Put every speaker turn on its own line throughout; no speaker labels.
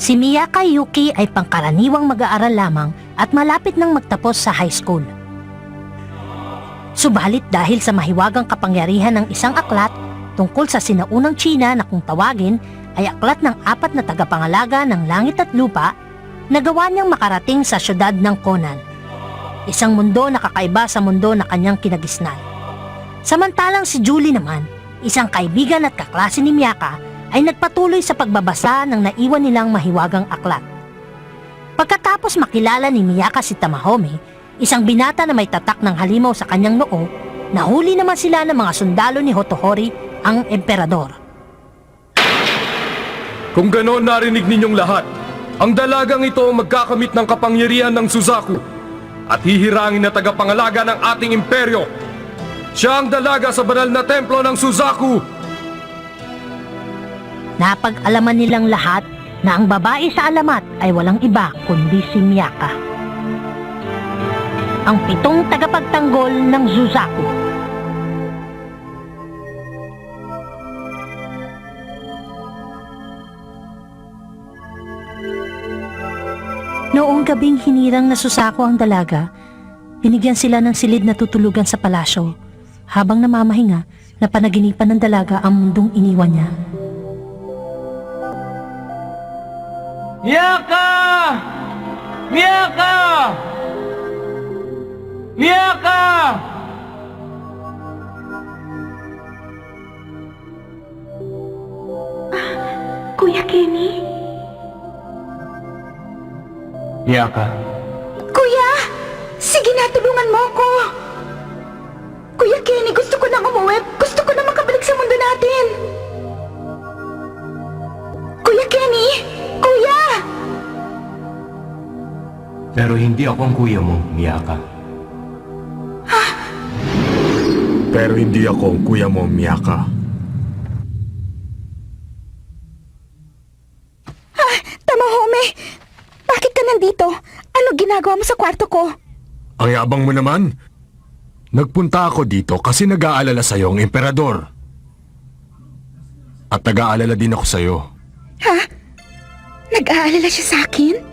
Si Miyaka Yuki ay pangkaraniwang mag-aaral lamang at malapit nang magtapos sa high school. Subalit dahil sa mahiwagang kapangyarihan ng isang aklat tungkol sa sinaunang China na kung tawagin ay aklat ng apat na tagapangalaga ng langit at lupa, nagawa niyang makarating sa syudad ng Conan. Isang mundo na kakaiba sa mundo na kanyang kinagisnan. Samantalang si Julie naman, isang kaibigan at kaklase ni Miyaka, ay nagpatuloy sa pagbabasa ng naiwan nilang mahiwagang aklat. Pagkatapos makilala ni Miyaka si Tamahome, isang binata na may tatak ng halimaw sa kanyang noo, nahuli naman sila ng mga sundalo ni Hotohori, ang emperador.
Kung ganoon narinig ninyong lahat, ang dalagang ito magkakamit ng kapangyarihan ng Suzaku at hihirangin na tagapangalaga ng ating imperyo. Siya ang dalaga sa banal na templo ng Suzaku.
Napag-alaman nilang lahat na ang babae sa alamat ay walang iba kundi si Miyaka. Ang pitong tagapagtanggol ng Zuzaku. Noong gabing hinirang na Susako ang dalaga, binigyan sila ng silid na tutulugan sa palasyo. Habang namamahinga, napanaginipan ng dalaga ang mundong iniwan niya.
Miyaka! Miyaka! Miyaka!
Kuya Kenny?
Miyaka,
Kuya! Sige na, tulungan mo ako!
Hindi ako ang kuya mo, Miyaka.
Pero hindi ako ang kuya mo, Miyaka.
Tamahome! Bakit ka nandito? Ano ginagawa mo sa kwarto ko?
Ang yabang mo naman. Nagpunta ako dito kasi nag-aalala sa'yo ang emperador. At nag-aalala din ako sa'yo.
Ha? Nag-aalala siya sa akin?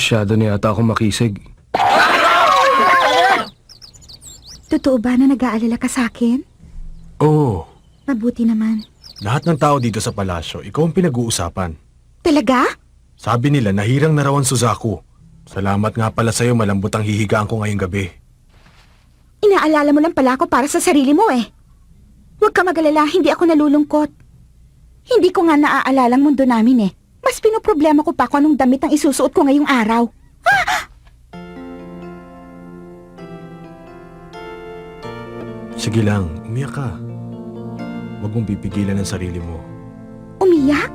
Masyado na yata ako makisig.
Totoo ba na nag-aalala ka sa akin?
Oo.
Mabuti naman.
Lahat ng tao dito sa palasyo, ikaw ang pinag-uusapan.
Talaga?
Sabi nila, nahirang na raw ang Suzaku. Salamat nga pala sa'yo, malambot ang hihigaan ko ngayong gabi.
Inaalala mo lang pala ako para sa sarili mo eh. Huwag ka magalala, hindi ako nalulungkot. Hindi ko nga naaalala ang mundo namin eh. Mas pinoproblema ko pa kung anong damit ang isusuot ko ngayong araw.
Sige lang, umiyak ka. Huwag mong pipigilan ang sarili mo.
Umiyak?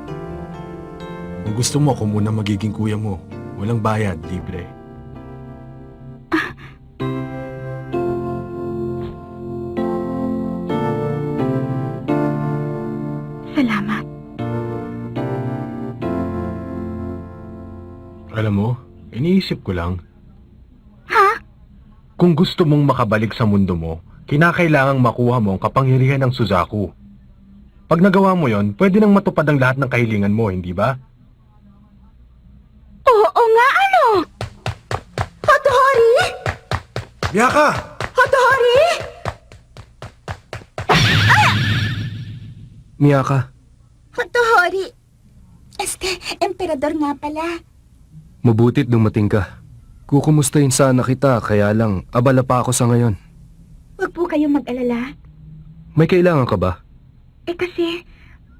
Kung gusto mo, ako muna magiging kuya mo. Walang bayad, libre.
Salamat.
Alam mo, iniisip ko lang,
Ha?
kung gusto mong makabalik sa mundo mo, kinakailangang makuha mo ang kapangyarihan ng Suzaku. Pag nagawa mo yon, pwede nang matupad ang lahat ng kahilingan mo, hindi ba?
Oo nga ano? Hotohori!
Miyaka!
Hotohori!
Miyaka,
Hotohori! Este, emperador nga pala.
Mabutit dumating ka. Kukumustahin sana kita, kaya lang, abala pa ako sa ngayon.
Huwag po kayong mag-alala.
May kailangan ka ba?
Eh kasi,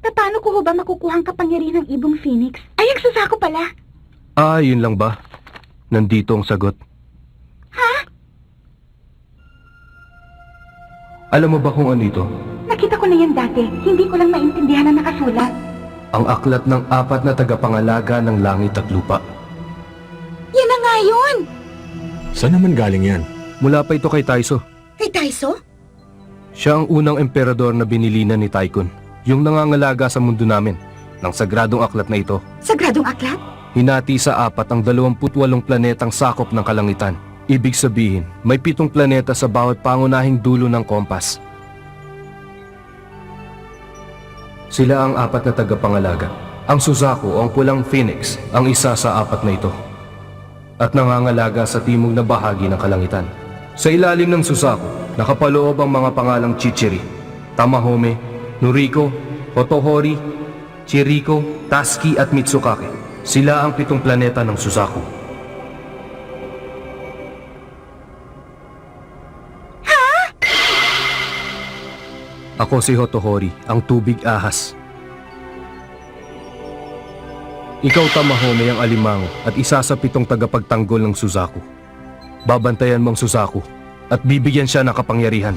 paano ko ba makukuha ang kapangyarihan ng ibong Phoenix? Ay, ang susako pala.
Ah, yun lang ba? Nandito ang sagot.
Ha?
Alam mo ba kung ano ito?
Nakita ko na yan dati. Hindi ko lang maintindihan ang nakasulat.
Ang aklat ng apat na tagapangalaga ng langit at lupa.
Yan na nga yun!
Saan naman galing yan?
Mula pa ito kay Taiso.
Kay Taiso?
Siya ang unang emperador na binilinan ni Tycoon, yung nangangalaga sa mundo namin, ng sagradong aklat na ito.
Sagradong aklat?
Hinati sa apat ang 28 planetang sakop ng kalangitan. Ibig sabihin, may pitong planeta sa bawat pangunahing dulo ng kompas. Sila ang apat na tagapangalaga. Ang Suzaku o ang pulang Phoenix ang isa sa apat na ito. At nangangalaga sa timog na bahagi ng kalangitan. Sa ilalim ng Suzaku, nakapaloob ang mga pangalang Chichiri, Tamahome, Noriko, Otohori, Chiriko, Taski at Mitsukake. Sila ang pitong planeta ng Suzaku. Ako si Hotohori, ang tubig ahas. Ikaw Tamahome ang alimango at isa sa pitong tagapagtanggol ng Suzaku. Babantayan mo ang Suzaku at bibigyan siya ng kapangyarihan.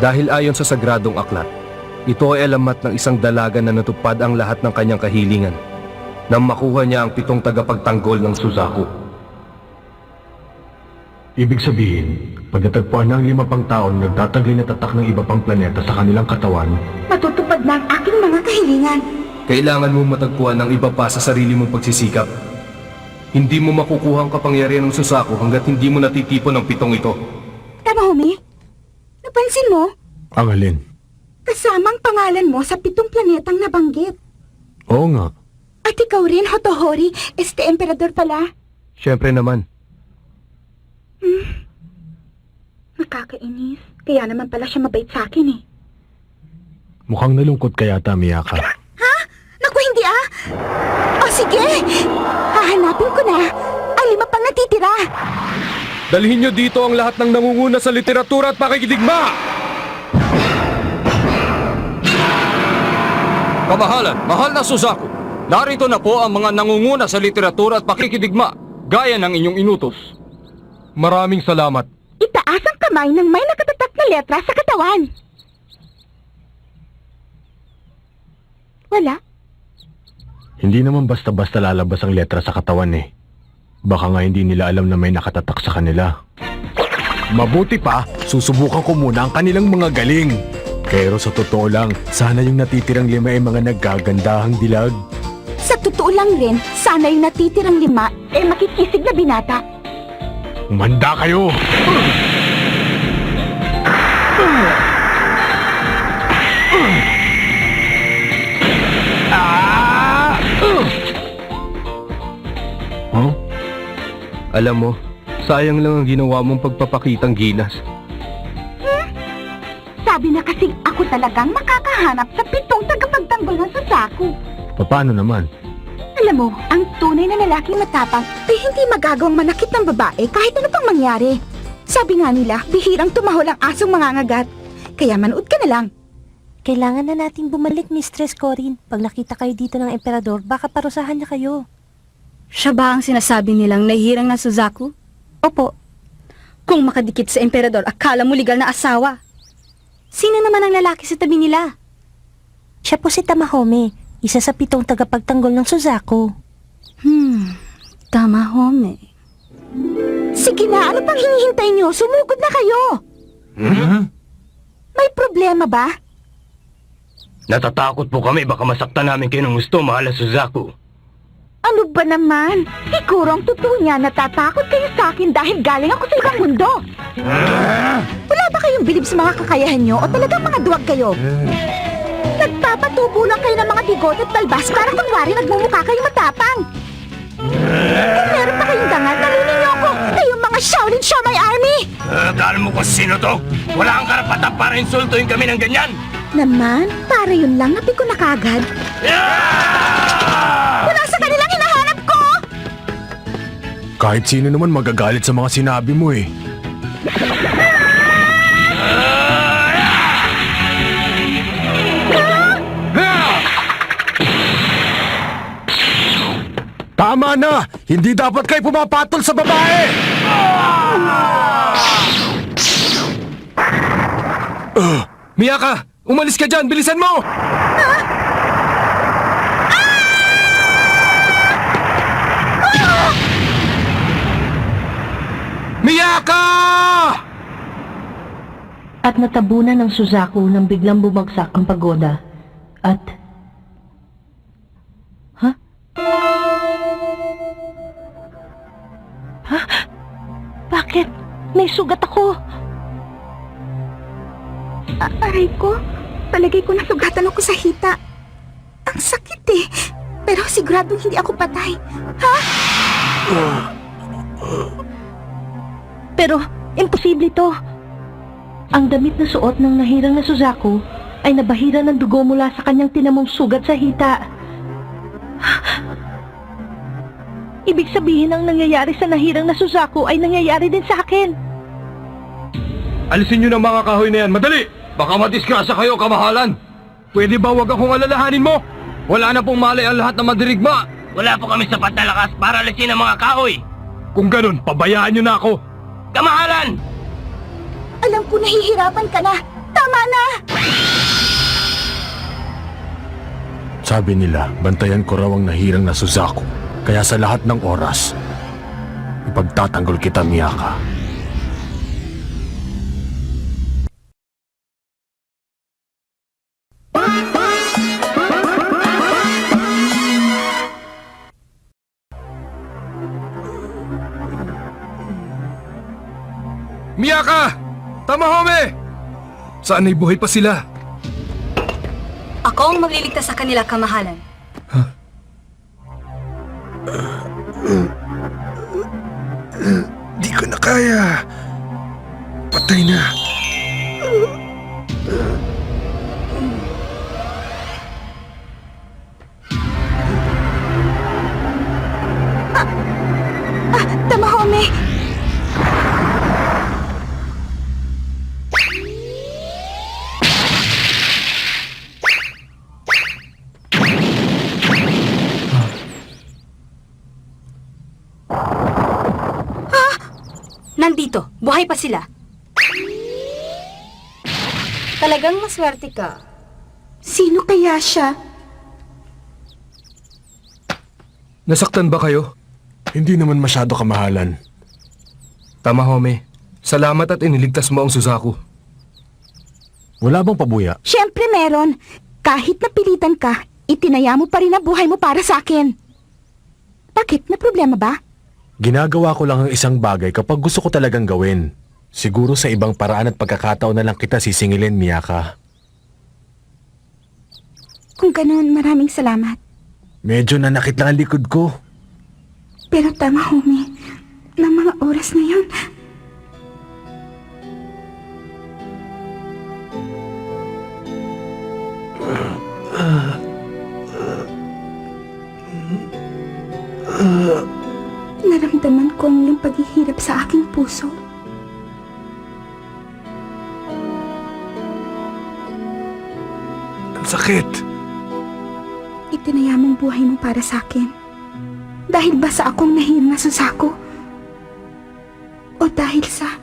Dahil ayon sa sagradong aklat, ito ay alamat ng isang dalaga na natupad ang lahat ng kanyang kahilingan nang makuha niya ang pitong tagapagtanggol ng Suzaku.
Ibig sabihin, pag natagpuan ng lima pang taon nagtataglay na tatak ng iba pang planeta sa kanilang katawan,
Matutupad na ang aking mga kahilingan.
Kailangan mo matagpuan ng iba pa sa sarili mong pagsisikap. Hindi mo makukuha ang kapangyarihan ng Suzaku hanggat hindi mo natitipon ang pitong ito.
Tamahome, napansin mo?
ang alin.
Kasamang pangalan mo sa pitong planetang nabanggit.
Oo nga.
At ikaw rin, Hotohori, este emperador pala.
Siyempre naman,
Nakakainis. Kaya naman pala siya mabait sa akin eh.
Mukhang nalungkot ka yata, Miyaka.
Hindi ah! O sige! Hahanapin ko na ang lima pang natitira.
dalhin niyo dito ang lahat ng nangunguna sa literatura at pakikidigma!
Kamahalan, mahal na Suzaku. Narito na po ang mga nangunguna sa literatura at pakikidigma, gaya ng inyong inutos.
Maraming salamat.
Itaas ang kamay ng may nakatatak na letra sa katawan. Wala.
Hindi naman basta-basta lalabas ang letra sa katawan eh. Baka nga hindi nila alam na may nakatatak sa kanila. Mabuti pa, susubukan ko muna ang kanilang mga galing. Pero sa totoo lang, sana yung natitirang lima ay mga naggagandahang dilag.
Sa totoo lang rin, sana yung natitirang lima, eh makikisig na binata.
Umanda kayo! Huh?
Alam mo, sayang lang ang ginawa mong pagpapakitang ginas.
Sabi na kasing ako talagang makakahanap sa pitong tagapagtanggol ng Suzaku.
Paano naman?
Alam mo, ang tunay na lalaking matapang ay hindi magagawang manakit ng babae kahit ano pang mangyari. Sabi nga nila, bihirang tumahol ang asong mangangagat. Kaya manood ka na lang.
Kailangan na nating bumalik, Mistress Corin. Pag nakita kayo dito ng emperador, baka parusahan niya kayo.
Siya ba ang sinasabi nilang nahihirang na Suzaku?
Opo,
Kung makadikit sa emperador, akala mo legal na asawa. Sino naman ang lalaki sa tabi nila?
siya po si Tamahome, isa sa pitong tagapagtanggol ng Suzaku.
Hmm, tama home.
Sige na, ano pang hinihintay nyo? Sumugod na kayo! May problema ba?
Natatakot po kami baka masaktan namin kayo ng gusto, mahal na Suzaku.
Ano ba naman? Siguro ang totoo niya natatakot kayo sa akin dahil galing ako sa ibang mundo. Wala ba kayong bilib sa mga kakayahan nyo o talagang mga duwag kayo? Nagpapatubo lang kayo ng mga bigot at balbas para kunwari nagmumukha kayong matapang. Kung meron pa kayong dangal, talunin niyo ako! Kayong mga Shaolin Shomai Army!
Akala mo kung sino to? Wala kang karapatan para insultuin kami ng ganyan!
Naman, para yun lang napi ko na kagad. Wala
Kahit sino naman magagalit sa mga sinabi mo eh. Tama na! Hindi dapat kayo pumapatol sa babae!
Miyaka! Umalis ka dyan! Bilisan mo! Miyaka!
At natabunan ng Suzaku nang biglang bumagsak ang pagoda. At... Ha? Ha? Bakit? May sugat ako!
Aray ko, palagay ko nasugatan ako sa hita. Ang sakit eh. Pero sigurado hindi ako patay.
Pero, imposible to. Ang damit na suot ng nahirang na Suzaku ay nabahira ng dugo mula sa kanyang tinamong sugat sa hita. Ibig sabihin ang nangyayari sa nahirang na Suzaku ay nangyayari din sa akin.
Alisin nyo ng mga kahoy na yan, madali!
Baka madisgrasya kayo, kamahalan!
Pwede ba wag akong alalahanin mo?
Wala na pong malay ang lahat na madirigma!
Wala po kami sapat na lakas para alisin ang mga kahoy.
Kung ganun, pabayaan nyo na ako.
Kamahalan!
Alam ko nahihirapan ka na. Tama na!
Sabi nila, bantayan ko raw ang nahirang na Suzaku. Kaya sa lahat ng oras, ipagtatanggol kita, Miyaka.
Miyaka! Tamahome! Saan ay buhay pa sila?
Ako ang magliligtas sa kanila, kamahalan. Nandito, buhay pa sila. Talagang maswerte ka.
Sino kaya siya?
Nasaktan ba kayo?
Hindi naman masyado kamahalan.
Tamahome, salamat at iniligtas mo ang Suzaku.
Wala bang pabuya?
Siyempre meron. Kahit napilitan ka, itinaya mo pa rin ang buhay mo para sa akin. Bakit? May problema ba?
Ginagawa ko lang ang isang bagay kapag gusto ko talagang gawin. Siguro sa ibang paraan at pagkakataon na lang kita sisingilin, Miyaka.
Kung ganun, maraming salamat.
Medyo nanakit lang ang likod ko.
Pero tama, homie. Na mga oras na yun, naramdaman ko ang iyong paghihirap sa aking puso.
Ang sakit.
Itinaya mong buhay mo para sa akin. Dahil ba sa akong nahirang na susako? O dahil sa...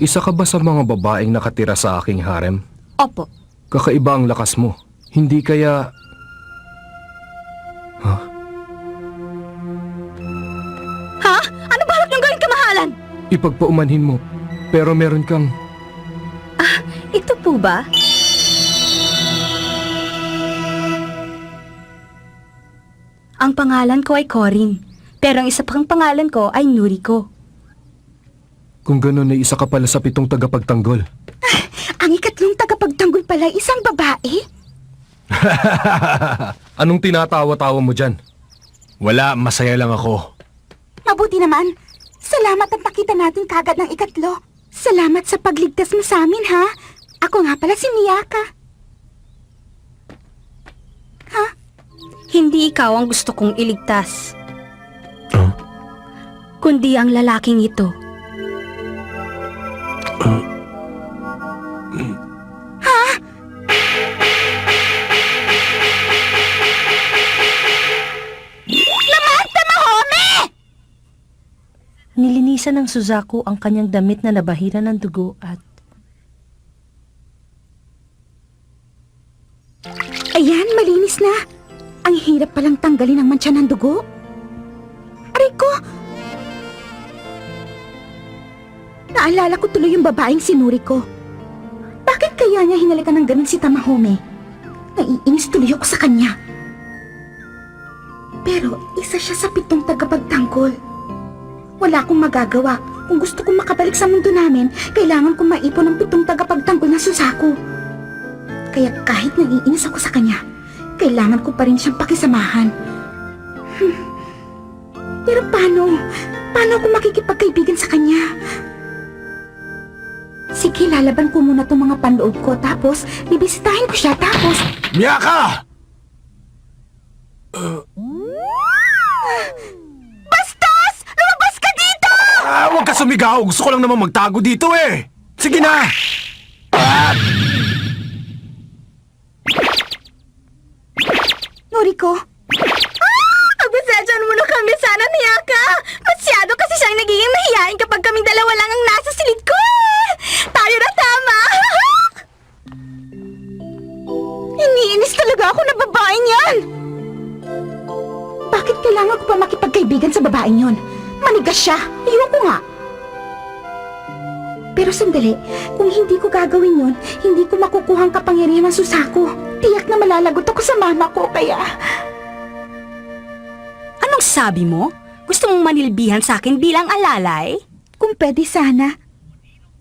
Isa ka ba sa mga babaeng nakatira sa aking harem?
Opo.
Kakaiba ang lakas mo. Hindi kaya...
Ha?
Ipagpaumanhin mo. Pero meron kang...
Ito po ba? Ang pangalan ko ay Corin. Pero ang isa pang pangalan ko ay Nuriko.
Kung gano'n ay isa ka pala sa pitong tagapagtanggol.
Ang ikatlong tagapagtanggol pala ay isang babae?
Anong tinatawa-tawa mo dyan?
Wala, masaya lang ako.
Mabuti naman. Salamat at nakita natin kagad ng ikatlo. Salamat sa pagligtas mo sa amin, ha? Ako nga pala si Miyaka.
Hindi ikaw ang gusto kong iligtas.
Huh?
Kundi ang lalaking ito.
Nilinisan ng Suzaku ang kanyang damit na nabahira ng dugo at
Ayan, malinis na. Ang hirap palang tanggalin ang mantsa ng dugo. Aray ko! Naalala ko tuloy yung babaeng sinuri ko. Bakit kaya niya hinalikan ng ganun si Tamahome? Naiinis tuloy ako sa kanya. Pero isa siya sa pitong tagapagtanggol. Wala akong magagawa. Kung gusto kong makabalik sa mundo namin, kailangan kong maipon ng pitong tagapagtanggol na Suzaku. Kaya kahit naiinis ako sa kanya, kailangan ko pa rin siyang pakisamahan. Hmm. Pero paano? Paano ako makikipagkaibigan sa kanya? Sige, lalaban ko muna itong mga panloob ko, tapos bibisitahin ko siya, tapos...
Miyaka!
Bastos! Ka
sumigaw. Gusto ko lang naman magtago dito eh. Sige na!
Noriko? Ah! Pagpasensyahan mo na kami sana, Niyaka! Masyado kasi siyang nagiging mahihain kapag kaming dalawa lang ang nasa silid ko! Tayo na tama! Iniinis talaga ako na babaeng yan! Bakit kailangan ko pa makipagkaibigan sa babaeng yon? Manigas siya! Ayoko nga! Pero sandali, kung hindi ko gagawin yon, hindi ko makukuha ang kapangyarihan ng susako. Tiyak na malalagot ako sa mama ko, kaya...
Anong sabi mo? Gusto mong manilbihan sa akin bilang alalay?
Kung pwede sana.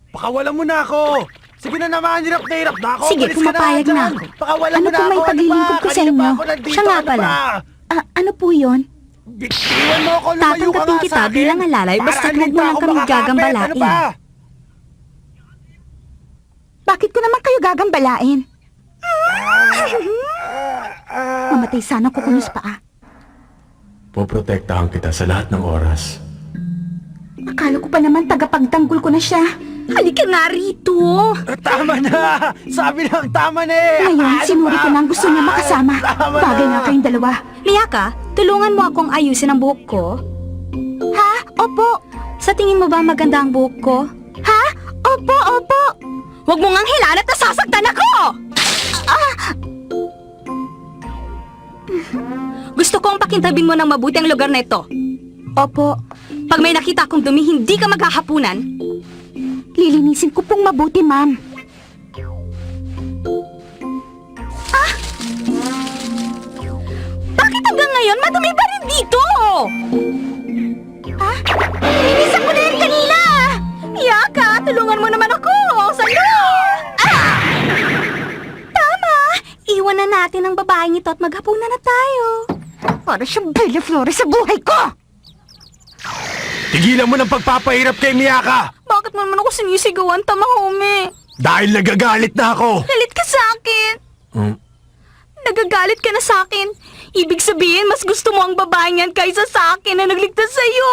Pakawalan mo na ako! Sige na naman, hirap na hirap na ako.
Sige,
Umalis ka
pumapayag na
dyan.
ako.
Pakawalan
Ano
mo na
po may
ako.
paglilingkod ko sa
Kanina
inyo?
pa ako nandito.
Siya nga
Ano
pala.
ba?
Ah, ano po yon?
Bitiwan mo ako, lumayo ka
Tatanggapin
nga
kita
akin.
bilang alalay, basta't
hindi
huwag mo
pa
lang
ako
kami
makakapit.
gagambalain.
Ano ba?
Bakit ko naman kayo gagambalain? Mamatay sana ko kunis pa ah.
Poprotektahan kita sa lahat ng oras.
Akala ko pa naman tagapagtanggol ko na siya.
Halika nga rito!
Tama na! Sabi lang, tama na eh!
Ngayon,
Ano
sinuri ko na ang gusto niya makasama.
Tama na.
Bagay nga kayong dalawa.
Miyaka, tulungan mo akong ayusin ang buhok ko.
Ha? Opo.
Sa tingin mo ba maganda ang buhok ko?
Ha? Opo, opo.
Huwag mo ngang hilaan at nasasaktan ako! Gusto kong pakintabing mo ng mabuti ang lugar na ito.
Opo.
Pag may nakita akong dumi, hindi ka maghahapunan.
Lilinisin ko pong mabuti, ma'am.
Bakit hanggang ngayon madumi pa rin dito?
Linis ako na yan kanina!
Miyaka, tulungan mo naman ako! Sa'yo! Ah! Tama! Iwan na natin ang babaeng ito at maghapunan na tayo.
Para siyang Bella Flores sa buhay ko!
Tigilan mo ng pagpapahirap kay Miyaka!
Bakit mo naman ako sinisigawan, Tamahome?
Dahil nagagalit na ako!
Galit ka sa akin!
Hmm?
Nagagalit ka na sa akin. Ibig sabihin, mas gusto mo ang babaeng yan kaysa sa akin na nagligtas sa'yo.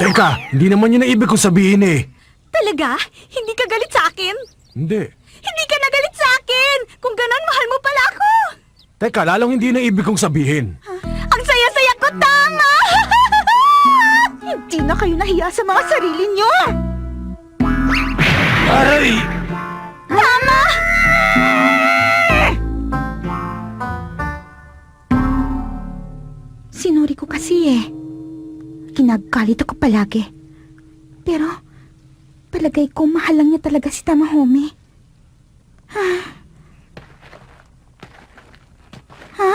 Teka, hindi naman yun ang ibig kong sabihin eh.
Talaga? Hindi ka galit sa akin?
Hindi.
Hindi ka nagalit sa akin! Kung ganon, mahal mo pala ako!
Teka, lalong hindi ang ibig kong sabihin.
Ang saya-saya ko, tama!
Hindi na kayo nahiya sa mga sarili niyo!
Aray!
tama!
Sinuri ko kasi eh. Kinagalit ako palagi. Pero, palagay ko mahal lang niya talaga si Tamahome. Ha? Ha?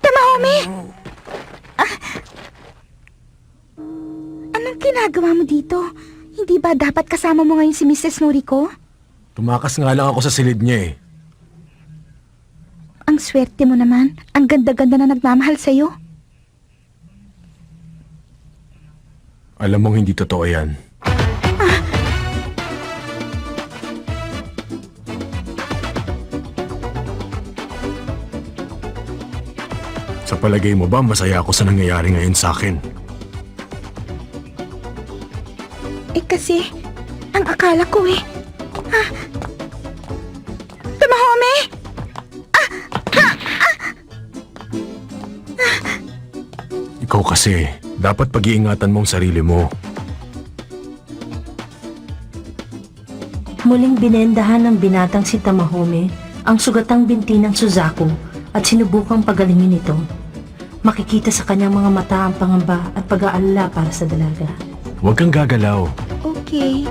Tamahome! Ah. Anong ginagawa mo dito? Hindi ba dapat kasama mo ngayon si Mrs. Noriko?
Tumakas nga lang ako sa silid niya eh.
Ang swerte mo naman. Ang ganda-ganda na nagmamahal sa'yo.
Alam mong hindi totoo yan. Palagay mo ba masaya ako sa nangyayari ngayon sa akin?
Eh kasi, ang akala ko eh. Ha? Tumahome!
Ikaw kasi, dapat pag-iingatan mo ang sarili mo.
Muling binendahan ng binatang si Tamahome ang sugatang binti ng Suzaku at sinubukang pagalingin ito. Makikita sa kanyang mga mata ang pangamba at pag-aalala para sa dalaga.
Huwag kang gagalaw.
Okay.